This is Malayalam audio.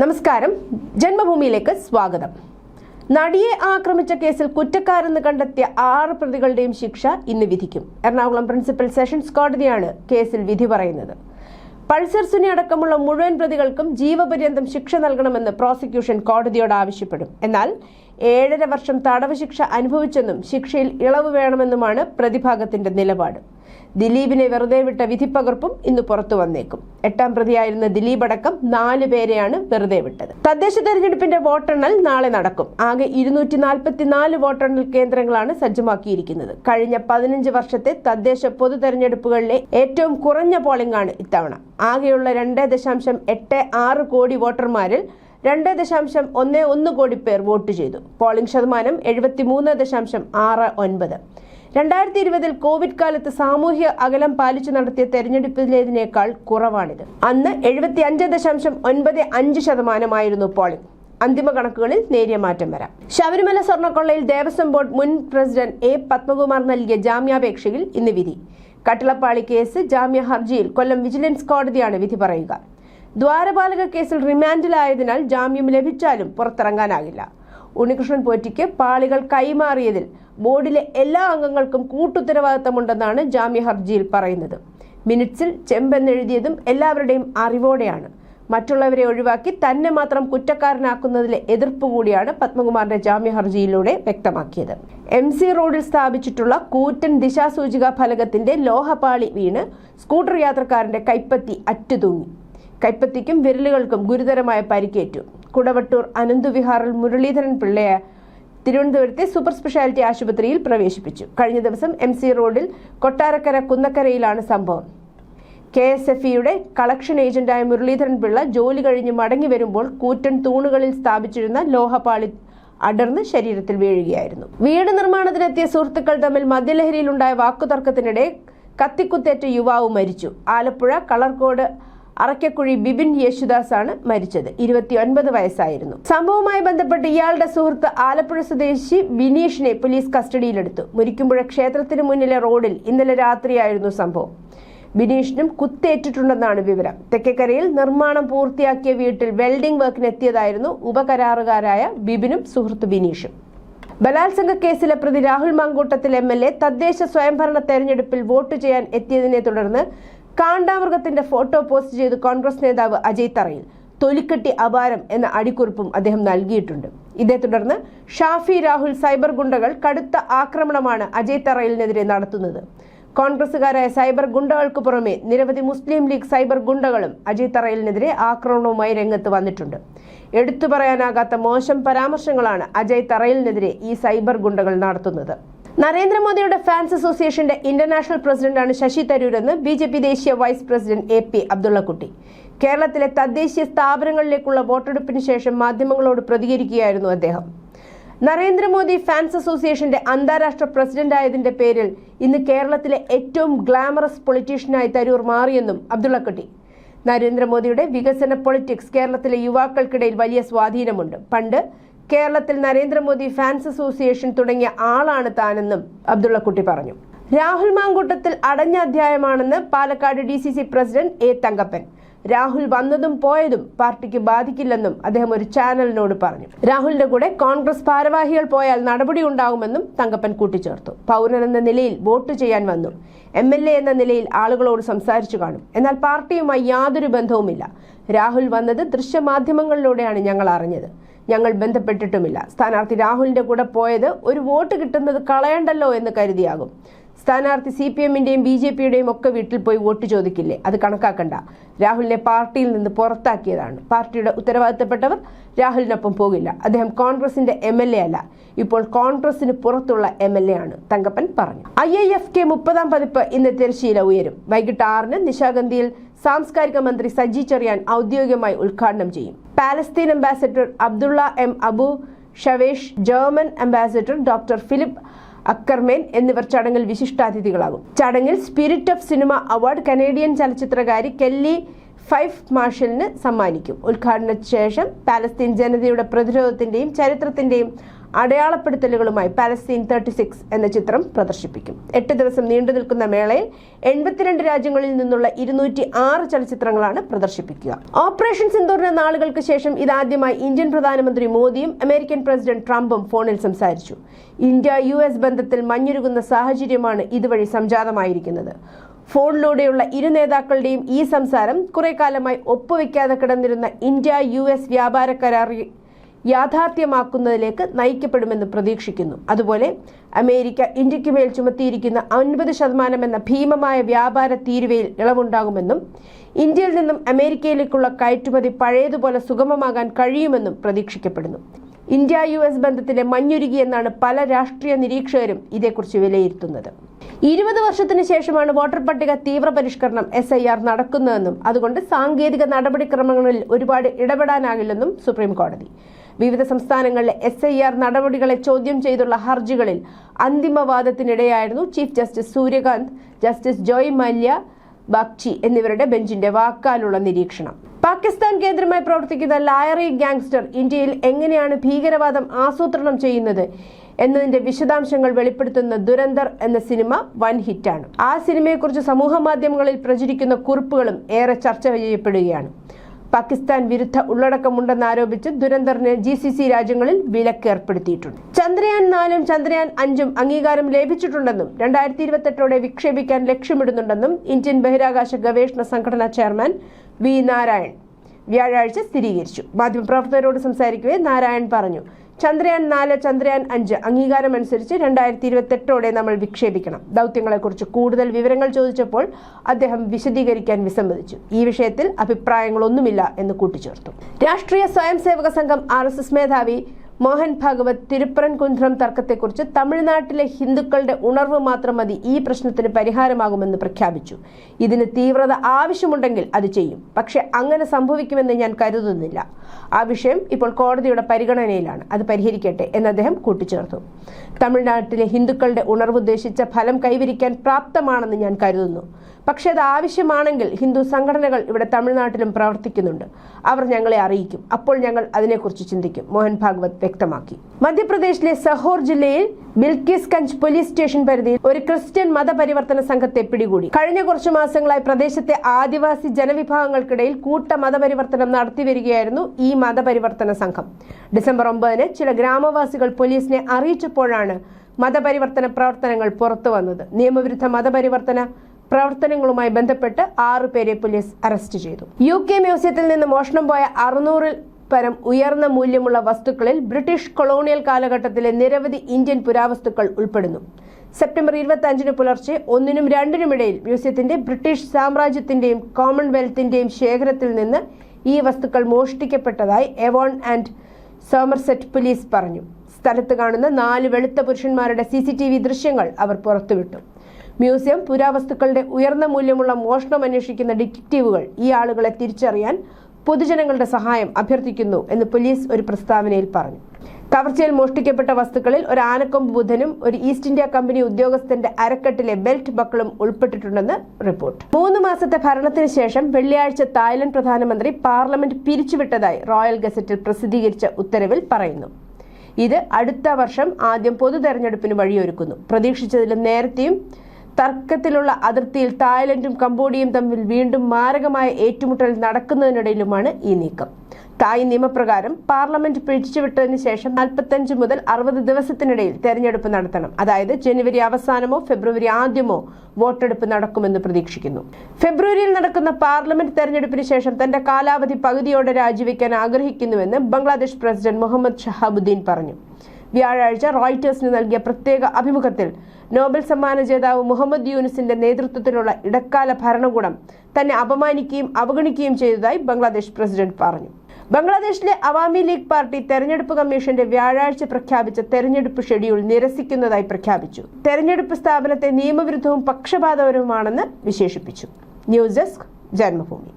നമസ്കാരം. ജന്മഭൂമിയിലേക്ക് സ്വാഗതം. നടിയെ ആക്രമിച്ച കേസിൽ കുറ്റക്കാരെന്ന് കണ്ടെത്തിയ ആറ് പ്രതികളുടെയും ശിക്ഷ ഇന്ന് വിധിക്കും. എറണാകുളം പ്രിൻസിപ്പൽ സെഷൻസ് കോടതിയാണ് കേസിൽ വിധി പറയുന്നത്. പൾസർ സുനി അടക്കമുള്ള മുഴുവൻ പ്രതികൾക്കും ജീവപര്യന്തം ശിക്ഷ നൽകണമെന്ന് പ്രോസിക്യൂഷൻ കോടതിയോട് ആവശ്യപ്പെടും. എന്നാൽ ഏഴര വർഷം തടവ് ശിക്ഷ അനുഭവിച്ചെന്നും ശിക്ഷയിൽ ഇളവ് വേണമെന്നുമാണ് പ്രതിഭാഗത്തിന്റെ നിലപാട്. ദിലീപിനെ വെറുതെ വിട്ട വിധിപ്പകർപ്പും ഇന്ന് പുറത്തു വന്നേക്കും. എട്ടാം പ്രതിയായിരുന്ന ദിലീപ് അടക്കം നാല് പേരെയാണ് വെറുതെ വിട്ടത്. തദ്ദേശ തെരഞ്ഞെടുപ്പിന്റെ വോട്ടെണ്ണൽ നാളെ നടക്കും. ആകെ ഇരുന്നൂറ്റി നാൽപ്പത്തിനാല് വോട്ടെണ്ണൽ കേന്ദ്രങ്ങളാണ് സജ്ജമാക്കിയിരിക്കുന്നത്. കഴിഞ്ഞ പതിനഞ്ച് വർഷത്തെ തദ്ദേശ പൊതു തെരഞ്ഞെടുപ്പുകളിലെ ഏറ്റവും കുറഞ്ഞ പോളിംഗ് ആണ് ഇത്തവണ. ആകെയുള്ള രണ്ട് ദശാംശം എട്ട് ആറ് കോടി വോട്ടർമാരിൽ രണ്ട് ദശാംശം ഒന്ന് ഒന്ന് കോടി പേർ വോട്ട് ചെയ്തു. പോളിംഗ് ശതമാനം എഴുപത്തിമൂന്ന് ദശാംശം ആറ് ഒൻപത്. രണ്ടായിരത്തി ഇരുപതിൽ കോവിഡ് കാലത്ത് സാമൂഹ്യ അകലം പാലിച്ചു നടത്തിയ തെരഞ്ഞെടുപ്പിലേതിനേക്കാൾ കുറവാണിത്. അന്ന് എഴുപത്തി അഞ്ച് ദശാംശം ഒൻപത് അഞ്ച് ശതമാനമായിരുന്നു പോളിംഗ്. അന്തിമ കണക്കുകളിൽ നേരിയ മാറ്റം വരാം. ശബരിമല സ്വർണക്കൊള്ളയിൽ ദേവസ്വം ബോർഡ് മുൻ പ്രസിഡന്റ് എ പത്മകുമാർ നൽകിയ ജാമ്യാപേക്ഷയിൽ ഇന്ന് വിധി. കട്ടിളപ്പാളി കേസ് ജാമ്യ ഹർജിയിൽ കൊല്ലം വിജിലൻസ് കോടതിയാണ് വിധി പറയുക. ദ്വാരപാലക കേസിൽ റിമാൻഡിലായതിനാൽ ജാമ്യം ലഭിച്ചാലും പുറത്തിറങ്ങാനാകില്ല. ഉണ്ണികൃഷ്ണൻ പോറ്റിക്ക് പാളികൾ കൈമാറിയതിൽ ബോർഡിലെ എല്ലാ അംഗങ്ങൾക്കും കൂട്ടുത്തരവാദിത്തമുണ്ടെന്നാണ് ജാമ്യ ഹർജിയിൽ പറയുന്നത്. മിനിറ്റ്സിൽ ചെമ്പെന്നെഴുതിയതും എല്ലാവരുടെയും അറിവോടെയാണ്. മറ്റുള്ളവരെ ഒഴിവാക്കി തന്നെ മാത്രം കുറ്റക്കാരനാക്കുന്നതിലെ എതിർപ്പ് കൂടിയാണ് പത്മകുമാറിന്റെ ജാമ്യ ഹർജിയിലൂടെ വ്യക്തമാക്കിയത്. എം സി റോഡിൽ സ്ഥാപിച്ചിട്ടുള്ള കൂറ്റൻ ദിശാസൂചിക ഫലകത്തിന്റെ ലോഹപാളി വീണ് സ്കൂട്ടർ യാത്രക്കാരന്റെ കൈപ്പത്തി അറ്റുതൂങ്ങി. കൈപ്പത്തിക്കും വിരലുകൾക്കും ഗുരുതരമായ പരിക്കേറ്റു. കുടവട്ടൂർ അനന്തുവിഹാറിൽ മുരളീധരൻ പിള്ളയെ തിരുവനന്തപുരത്തെ സൂപ്പർ സ്പെഷ്യാലിറ്റി ആശുപത്രിയിൽ പ്രവേശിപ്പിച്ചു. കഴിഞ്ഞ ദിവസം എം സി റോഡിൽ കൊട്ടാരക്കര കുന്നക്കരയിലാണ് സംഭവം. കെ എസ് എഫ് ഇയുടെ കളക്ഷൻ ഏജന്റായ മുരളീധരൻ പിള്ള ജോലി കഴിഞ്ഞ് മടങ്ങി വരുമ്പോൾ കൂറ്റൻ തൂണുകളിൽ സ്ഥാപിച്ചിരുന്ന ലോഹപാളി അടർന്ന് ശരീരത്തിൽ വീഴുകയായിരുന്നു. വീട് നിർമ്മാണത്തിനെത്തിയ സുഹൃത്തുക്കൾ തമ്മിൽ മദ്യലഹരിയിലുണ്ടായ വാക്കുതർക്കത്തിനിടെ കത്തിക്കുത്തേറ്റ യുവാവ് മരിച്ചു. ആലപ്പുഴ കളർകോട് അറക്കക്കുഴി ബിബിൻ യേശുദാസ് ആണ് മരിച്ചത്. ഇരുപത്തിയൊൻപത് വയസ്സായിരുന്നു. സംഭവവുമായി ബന്ധപ്പെട്ട് ഇയാളുടെ സുഹൃത്ത് ആലപ്പുഴ സ്വദേശി ബിനീഷിനെ പോലീസ് കസ്റ്റഡിയിലെടുത്തു. മുരിക്കുമ്പുഴ ക്ഷേത്രത്തിന് മുന്നിലെ റോഡിൽ ഇന്നലെ രാത്രിയായിരുന്നു സംഭവം. ബിനീഷിനും കുത്തേറ്റിട്ടുണ്ടെന്നാണ് വിവരം. തെക്കേക്കരയിൽ നിർമ്മാണം പൂർത്തിയാക്കിയ വീട്ടിൽ വെൽഡിംഗ് വർക്കിനെത്തിയതായിരുന്നു ഉപകരാറുകാരായ ബിബിനും സുഹൃത്ത് ബിനീഷും ബലാത്സംഗ കേസിലെ പ്രതി Rahul Mamkoottathil M L A തദ്ദേശ സ്വയംഭരണ തെരഞ്ഞെടുപ്പിൽ വോട്ട് ചെയ്യാൻ എത്തിയതിനെ തുടർന്ന് കാണ്ടാമൃഗത്തിന്റെ ഫോട്ടോ പോസ്റ്റ് ചെയ്ത് കോൺഗ്രസ് നേതാവ് അജയ് തറയിൽ തൊലിക്കെട്ടി അപാരം എന്ന അടിക്കുറിപ്പും അദ്ദേഹം നൽകിയിട്ടുണ്ട്. ഇതേ തുടർന്ന് ഷാഫി രാഹുൽ സൈബർ ഗുണ്ടകൾ കടുത്ത ആക്രമണമാണ് അജയ് തറയിലിനെതിരെ നടത്തുന്നത്. കോൺഗ്രസുകാരായ സൈബർ ഗുണ്ടകൾക്ക് പുറമെ നിരവധി മുസ്ലിം ലീഗ് സൈബർ ഗുണ്ടകളും അജയ് തറയിലിനെതിരെ ആക്രമണവുമായി രംഗത്ത് വന്നിട്ടുണ്ട്. എടുത്തു പറയാനാകാത്ത മോശം പരാമർശങ്ങളാണ് അജയ് തറയിലിനെതിരെ ഈ സൈബർ ഗുണ്ടകൾ നടത്തുന്നത്. നരേന്ദ്രമോദിയുടെ ഫാൻസ് അസോസിയേഷന്റെ ഇന്റർനാഷണൽ പ്രസിഡന്റാണ് ശശി തരൂരെന്ന് ബി ജെ പി ദേശീയ vice president A P Abdullakutty. കേരളത്തിലെ തദ്ദേശീയ സ്ഥാപനങ്ങളിലേക്കുള്ള വോട്ടെടുപ്പിന് ശേഷം മാധ്യമങ്ങളോട് പ്രതികരിക്കുകയായിരുന്നു അദ്ദേഹം. നരേന്ദ്രമോദി ഫാൻസ് അസോസിയേഷന്റെ അന്താരാഷ്ട്ര പ്രസിഡന്റായതിന്റെ പേരിൽ ഇന്ന് കേരളത്തിലെ ഏറ്റവും ഗ്ലാമറസ് പൊളിറ്റീഷ്യനായി തരൂർ മാറിയെന്നും അബ്ദുള്ളക്കുട്ടി. നരേന്ദ്രമോദിയുടെ വികസന പൊളിറ്റിക്സ് കേരളത്തിലെ യുവാക്കൾക്കിടയിൽ വലിയ സ്വാധീനമുണ്ട്. പണ്ട് കേരളത്തിൽ നരേന്ദ്രമോദി ഫാൻസ് അസോസിയേഷൻ തുടങ്ങിയ ആളാണ് താനെന്നും അബ്ദുള്ളക്കുട്ടി പറഞ്ഞു. രാഹുൽ മാങ്കൂട്ടത്തിൽ അടഞ്ഞ അധ്യായമാണെന്ന് Palakkad D C C president A Thankappan. Rahul വന്നതും പോയതും പാർട്ടിക്ക് ബാധിക്കില്ലെന്നും അദ്ദേഹം ഒരു ചാനലിനോട് പറഞ്ഞു. രാഹുലിന്റെ കൂടെ കോൺഗ്രസ് ഭാരവാഹികൾ പോയാൽ നടപടി ഉണ്ടാകുമെന്നും തങ്കപ്പൻ കൂട്ടിച്ചേർത്തു. പൗരൻ എന്ന നിലയിൽ വോട്ട് ചെയ്യാൻ വന്നു. എം എൽ എ എന്ന നിലയിൽ ആളുകളോട് സംസാരിച്ചു കാണും. എന്നാൽ പാർട്ടിയുമായി യാതൊരു ബന്ധവുമില്ല. രാഹുൽ വന്നത് ദൃശ്യമാധ്യമങ്ങളിലൂടെയാണ് ഞങ്ങൾ അറിഞ്ഞത്. ഞങ്ങൾ ബന്ധപ്പെട്ടിട്ടുമില്ല. സ്ഥാനാർത്ഥി രാഹുലിന്റെ കൂടെ പോയത് ഒരു വോട്ട് കിട്ടുന്നത് കളയണ്ടല്ലോ എന്ന് കരുതിയാകും. സ്ഥാനാർത്ഥി സി പി എമ്മിന്റെയും ബി ജെ പിയുടെയും ഒക്കെ വീട്ടിൽ പോയി വോട്ട് ചോദിക്കില്ലേ? അത് കണക്കാക്കണ്ട. രാഹുലിനെ പാർട്ടിയിൽ നിന്ന് പുറത്താക്കിയതാണ്. പാർട്ടിയുടെ ഉത്തരവാദിത്തപ്പെട്ടവർ രാഹുലിനൊപ്പം പോകില്ല. അദ്ദേഹം കോൺഗ്രസിന്റെ എം എൽ എ അല്ല. ഇപ്പോൾ കോൺഗ്രസിന് പുറത്തുള്ള എം എൽ എ ആണ് തങ്കപ്പൻ പറഞ്ഞു. ഐ ഐ എഫ് കെ മുപ്പതാം പതിപ്പ് ഇന്ന് തിരശ്ശീല ഉയരും. വൈകിട്ട് ആറിന് നിശാഗന്ധിയിൽ സാംസ്കാരിക മന്ത്രി സജി ചെറിയാൻ ഔദ്യോഗികമായി ഉദ്ഘാടനം ചെയ്യും. Palestine ambassador Abdullah M Abu Shawesh German ambassador doctor Philipp Ackermann എന്നിവർ ചടങ്ങിൽ വിശിഷ്ടാതിഥികളാകും. ചടങ്ങിൽ spirit of cinema award Canadian ചലച്ചിത്രകാരി Kelly Fyfe മാർഷലിന് സമ്മാനിക്കും. ഉദ്ഘാടന ശേഷം പാലസ്തീൻ ജനതയുടെ പ്രതിരോധത്തിന്റെയും ചരിത്രത്തിന്റെയും അടയാളപ്പെടുത്തലുകളുമായി പാലസ്തീൻ തേർട്ടി സിക്സ് എന്ന ചിത്രം പ്രദർശിപ്പിക്കും. എട്ട് ദിവസം നീണ്ടു നിൽക്കുന്ന മേളയിൽ എൺപത്തിരണ്ട് രാജ്യങ്ങളിൽ നിന്നുള്ള ഇരുന്നൂറ്റി ആറ് ചലച്ചിത്രങ്ങളാണ് പ്രദർശിപ്പിക്കുക. ഓപ്പറേഷൻ സിന്ദൂറിന് നാളുകൾക്ക് ശേഷം ഇതാദ്യമായി ഇന്ത്യൻ പ്രധാനമന്ത്രി മോദിയും അമേരിക്കൻ പ്രസിഡന്റ് ട്രംപും ഫോണിൽ സംസാരിച്ചു. ഇന്ത്യ യു എസ് ബന്ധത്തിൽ മഞ്ഞുരുകുന്ന സാഹചര്യമാണ് ഇതുവഴി സംജാതമായിരിക്കുന്നത്. ഫോണിലൂടെയുള്ള ഇരു നേതാക്കളുടെയും ഈ സംസാരം കുറെ കാലമായി ഒപ്പുവെക്കാതെ കിടന്നിരുന്ന ഇന്ത്യ യു എസ് വ്യാപാര കരാർ യാഥാർത്ഥ്യമാക്കുന്നതിലേക്ക് നയിക്കപ്പെടുമെന്ന് പ്രതീക്ഷിക്കുന്നു. അതുപോലെ അമേരിക്ക ഇന്ത്യയ്ക്ക് മേൽ ചുമത്തിയിരിക്കുന്ന അൻപത് ശതമാനം എന്ന ഭീമമായ വ്യാപാര തീരുവയിൽ ഇളവുണ്ടാകുമെന്നും ഇന്ത്യയിൽ നിന്നും അമേരിക്കയിലേക്കുള്ള കയറ്റുമതി പഴയതുപോലെ സുഗമമാകാൻ കഴിയുമെന്നും പ്രതീക്ഷിക്കപ്പെടുന്നു. ഇന്ത്യ യു എസ് ബന്ധത്തിലെ മഞ്ഞുരുകി എന്നാണ് പല രാഷ്ട്രീയ നിരീക്ഷകരും ഇതേക്കുറിച്ച് വിലയിരുത്തുന്നത്. ഇരുപത് വർഷത്തിന് ശേഷമാണ് വോട്ടർ പട്ടിക തീവ്ര പരിഷ്കരണം എസ് ഐ ആർ നടക്കുന്നതെന്നും അതുകൊണ്ട് സാങ്കേതിക നടപടിക്രമങ്ങളിൽ ഒരുപാട് ഇടപെടാനാകില്ലെന്നും സുപ്രീം കോടതി വിവിധ സംസ്ഥാനങ്ങളിലെ എസ് ഐ ആർ നടപടികളെ ചോദ്യം ചെയ്തുള്ള ഹർജികളിൽ അന്തിമവാദത്തിനിടെയായിരുന്നു chief justice Suryakant justice Joymalya Bagchi എന്നിവരുടെ ബെഞ്ചിന്റെ വാക്കാലുള്ള നിരീക്ഷണം. പാകിസ്ഥാൻ കേന്ദ്രമായി പ്രവർത്തിക്കുന്ന ലായറി ഗാങ്സ്റ്റർ ഇന്ത്യയിൽ എങ്ങനെയാണ് ഭീകരവാദം ആസൂത്രണം ചെയ്യുന്നത് എന്നതിന്റെ വിശദാംശങ്ങൾ വെളിപ്പെടുത്തുന്ന ദുരന്തർ എന്ന സിനിമ വൻ ഹിറ്റാണ്. ആ സിനിമയെക്കുറിച്ച് സമൂഹ മാധ്യമങ്ങളിൽ പ്രചരിക്കുന്ന കുറിപ്പുകളും ഏറെ ചർച്ച ചെയ്യപ്പെടുകയാണ്. പാകിസ്ഥാൻ വിരുദ്ധ ഉള്ളടക്കമുണ്ടെന്നാരോപിച്ച് ദുരന്തറിന് ജി സി സി രാജ്യങ്ങളിൽ വിലക്ക് ഏർപ്പെടുത്തിയിട്ടുണ്ട് ചന്ദ്രയാൻ നാലും ചന്ദ്രയാൻ അഞ്ചും അംഗീകാരം ലഭിച്ചിട്ടുണ്ടെന്നും രണ്ടായിരത്തി ഇരുപത്തെട്ടോടെ വിക്ഷേപിക്കാൻ ലക്ഷ്യമിടുന്നുണ്ടെന്നും ഇന്ത്യൻ ബഹിരാകാശ ഗവേഷണ സംഘടനാ ചെയർമാൻ വി നാരായൺ വ്യാഴാഴ്ച സ്ഥിരീകരിച്ചു. മാധ്യമപ്രവർത്തകരോട് സംസാരിക്കവേ നാരായൺ പറഞ്ഞു. ചന്ദ്രയാൻ നാല് ചന്ദ്രയാൻ അഞ്ച് അംഗീകാരമനുസരിച്ച് രണ്ടായിരത്തി ഇരുപത്തെട്ടോടെ നമ്മൾ വിക്ഷേപിക്കണം. ദൗത്യങ്ങളെക്കുറിച്ച് കൂടുതൽ വിവരങ്ങൾ ചോദിച്ചപ്പോൾ അദ്ദേഹം വിശദീകരിക്കാൻ വിസമ്മതിച്ചു. ഈ വിഷയത്തിൽ അഭിപ്രായങ്ങളൊന്നുമില്ല എന്ന് കൂട്ടിച്ചേർത്തു. രാഷ്ട്രീയ സ്വയം സേവക സംഘം ആർ മേധാവി മോഹൻ ഭാഗവത് തിരുപ്പറൻകുന്ധ്രം തർക്കത്തെക്കുറിച്ച് തമിഴ്നാട്ടിലെ ഹിന്ദുക്കളുടെ ഉണർവ് മാത്രം മതി. ഈ പ്രശ്നത്തിന് പരിഹാരമാകുമെന്ന് പ്രഖ്യാപിച്ചു. ഇതിന് തീവ്രത ആവശ്യമുണ്ടെങ്കിൽ അത് ചെയ്യും. പക്ഷെ അങ്ങനെ സംഭവിക്കുമെന്ന് ഞാൻ കരുതുന്നില്ല. ആ വിഷയം ഇപ്പോൾ കോടതിയുടെ പരിഗണനയിലാണ്. അത് പരിഹരിക്കട്ടെ എന്ന് അദ്ദേഹം കൂട്ടിച്ചേർത്തു. തമിഴ്നാട്ടിലെ ഹിന്ദുക്കളുടെ ഉണർവ് ഉദ്ദേശിച്ച ഫലം കൈവരിക്കാൻ പ്രാപ്തമാണെന്ന് ഞാൻ കരുതുന്നു. പക്ഷേ അത് ആവശ്യമാണെങ്കിൽ ഹിന്ദു സംഘടനകൾ ഇവിടെ തമിഴ്നാട്ടിലും പ്രവർത്തിക്കുന്നുണ്ട്. അവർ ഞങ്ങളെ അറിയിക്കും. അപ്പോൾ ഞങ്ങൾ അതിനെക്കുറിച്ച് ചിന്തിക്കും. മോഹൻ ഭാഗവത് വ്യക്തമാക്കി. മധ്യപ്രദേശിലെ സഹോർ ജില്ലയിൽ ബിൽക്കിസ് ഗഞ്ച് പോലീസ് സ്റ്റേഷൻ പരിധിയിൽ ഒരു ക്രിസ്ത്യൻ മതപരിവർത്തന സംഘത്തെ പിടികൂടി. കഴിഞ്ഞ കുറച്ചു മാസങ്ങളായി പ്രദേശത്തെ ആദിവാസി ജനവിഭാഗങ്ങൾക്കിടയിൽ കൂട്ട മതപരിവർത്തനം നടത്തിവരികയായിരുന്നു ഈ മതപരിവർത്തന സംഘം. ഡിസംബർ ഒമ്പതിന് ചില ഗ്രാമവാസികൾ പോലീസിനെ അറിയിച്ചപ്പോഴാണ് മതപരിവർത്തന പ്രവർത്തനങ്ങൾ പുറത്തു വന്നത്. നിയമവിരുദ്ധ മതപരിവർത്തന പ്രവർത്തനങ്ങളുമായി ബന്ധപ്പെട്ട് ആറു പേരെ പോലീസ് അറസ്റ്റ് ചെയ്തു. യു കെ മ്യൂസിയത്തിൽ നിന്ന് മോഷണം പോയ അറുന്നൂറിൽ പരം ഉയർന്ന മൂല്യമുള്ള വസ്തുക്കളിൽ ബ്രിട്ടീഷ് കൊളോണിയൽ കാലഘട്ടത്തിലെ നിരവധി ഇന്ത്യൻ പുരാവസ്തുക്കൾ ഉൾപ്പെടുന്നു. സെപ്റ്റംബർ ഇരുപത്തി അഞ്ചിന് പുലർച്ചെ ഒന്നിനും രണ്ടിനുമിടയിൽ മ്യൂസിയത്തിന്റെ ബ്രിട്ടീഷ് സാമ്രാജ്യത്തിന്റെയും കോമൺവെൽത്തിന്റെയും ശേഖരത്തിൽ നിന്ന് ഈ വസ്തുക്കൾ മോഷ്ടിക്കപ്പെട്ടതായി എവോൺ ആൻഡ് സോമർസെറ്റ് പോലീസ് പറഞ്ഞു. സ്ഥലത്ത് കാണുന്ന നാല് വെളുത്ത പുരുഷന്മാരുടെ സി ദൃശ്യങ്ങൾ അവർ പുറത്തുവിട്ടു. മ്യൂസിയം പുരാവസ്തുക്കളുടെ ഉയർന്ന മൂല്യമുള്ള മോഷണം അന്വേഷിക്കുന്ന ഡിറ്റക്റ്റീവുകൾ ഈ ആളുകളെ തിരിച്ചറിയാൻ പൊതുജനങ്ങളുടെ സഹായം അഭ്യർത്ഥിക്കുന്നു എന്ന് പോലീസ് ഒരു പ്രസ്താവനയിൽ പറഞ്ഞു. കവർച്ചയിൽ മോഷ്ടിക്കപ്പെട്ട വസ്തുക്കളിൽ ഒരു ആനക്കൊമ്പ് ബുധനും ഒരു ഈസ്റ്റ് ഇന്ത്യ കമ്പനി ഉദ്യോഗസ്ഥന്റെ അരക്കെട്ടിലെ ബെൽറ്റ് ബക്കളും ഉൾപ്പെട്ടിട്ടുണ്ടെന്ന് റിപ്പോർട്ട്. മൂന്ന് മാസത്തെ ഭരണത്തിന് ശേഷം വെള്ളിയാഴ്ച തായ്ലൻഡ് പ്രധാനമന്ത്രി പാർലമെന്റ് പിരിച്ചുവിട്ടതായി റോയൽ ഗസറ്റിൽ പ്രസിദ്ധീകരിച്ച ഉത്തരവിൽ പറയുന്നു. ഇത് അടുത്ത വർഷം ആദ്യം പൊതു തെരഞ്ഞെടുപ്പിന് വഴിയൊരുക്കുന്നു. പ്രതീക്ഷിച്ചതിലും നേരത്തെയും തർക്കത്തിലുള്ള അതിർത്തിയിൽ തായ്ലൻഡും കംബോഡിയയും തമ്മിൽ വീണ്ടും മാരകമായ ഏറ്റുമുട്ടൽ നടക്കുന്നതിനിടയിലുമാണ് ഈ നീക്കം. തായ് നിയമപ്രകാരം പാർലമെന്റ് പിരിച്ചുവിട്ടതിന് ശേഷം നാൽപ്പത്തഞ്ച് മുതൽ അറുപത് ദിവസത്തിനിടയിൽ തെരഞ്ഞെടുപ്പ് നടത്തണം. അതായത് ജനുവരി അവസാനമോ ഫെബ്രുവരി ആദ്യമോ വോട്ടെടുപ്പ് നടക്കുമെന്ന് പ്രതീക്ഷിക്കുന്നു. ഫെബ്രുവരിയിൽ നടക്കുന്ന പാർലമെന്റ് തെരഞ്ഞെടുപ്പിന് ശേഷം തന്റെ കാലാവധി പകുതിയോടെ രാജിവെക്കാൻ ആഗ്രഹിക്കുന്നുവെന്ന് ബംഗ്ലാദേശ് പ്രസിഡന്റ് മുഹമ്മദ് ഷഹാബുദ്ദീൻ പറഞ്ഞു. വ്യാഴാഴ്ച റോയിറ്റേഴ്സിന് നൽകിയ പ്രത്യേക അഭിമുഖത്തിൽ നോബൽ സമ്മാന ജേതാവ് മുഹമ്മദ് യൂനിസിന്റെ നേതൃത്വത്തിലുള്ള ഇടക്കാല ഭരണകൂടം തന്നെ അപമാനിക്കുകയും അവഗണിക്കുകയും ചെയ്തതായി ബംഗ്ലാദേശ് പ്രസിഡന്റ് പറഞ്ഞു. ബംഗ്ലാദേശിലെ അവാമി ലീഗ് പാർട്ടി തെരഞ്ഞെടുപ്പ് കമ്മീഷന്റെ വ്യാഴാഴ്ച പ്രഖ്യാപിച്ച തെരഞ്ഞെടുപ്പ് ഷെഡ്യൂൾ നിരസിക്കുന്നതായി പ്രഖ്യാപിച്ചു. തെരഞ്ഞെടുപ്പ് സ്ഥാപനത്തെ നിയമവിരുദ്ധവും പക്ഷപാതപരവുമാണെന്ന് വിശേഷിപ്പിച്ചു. News desk Janmabhumi.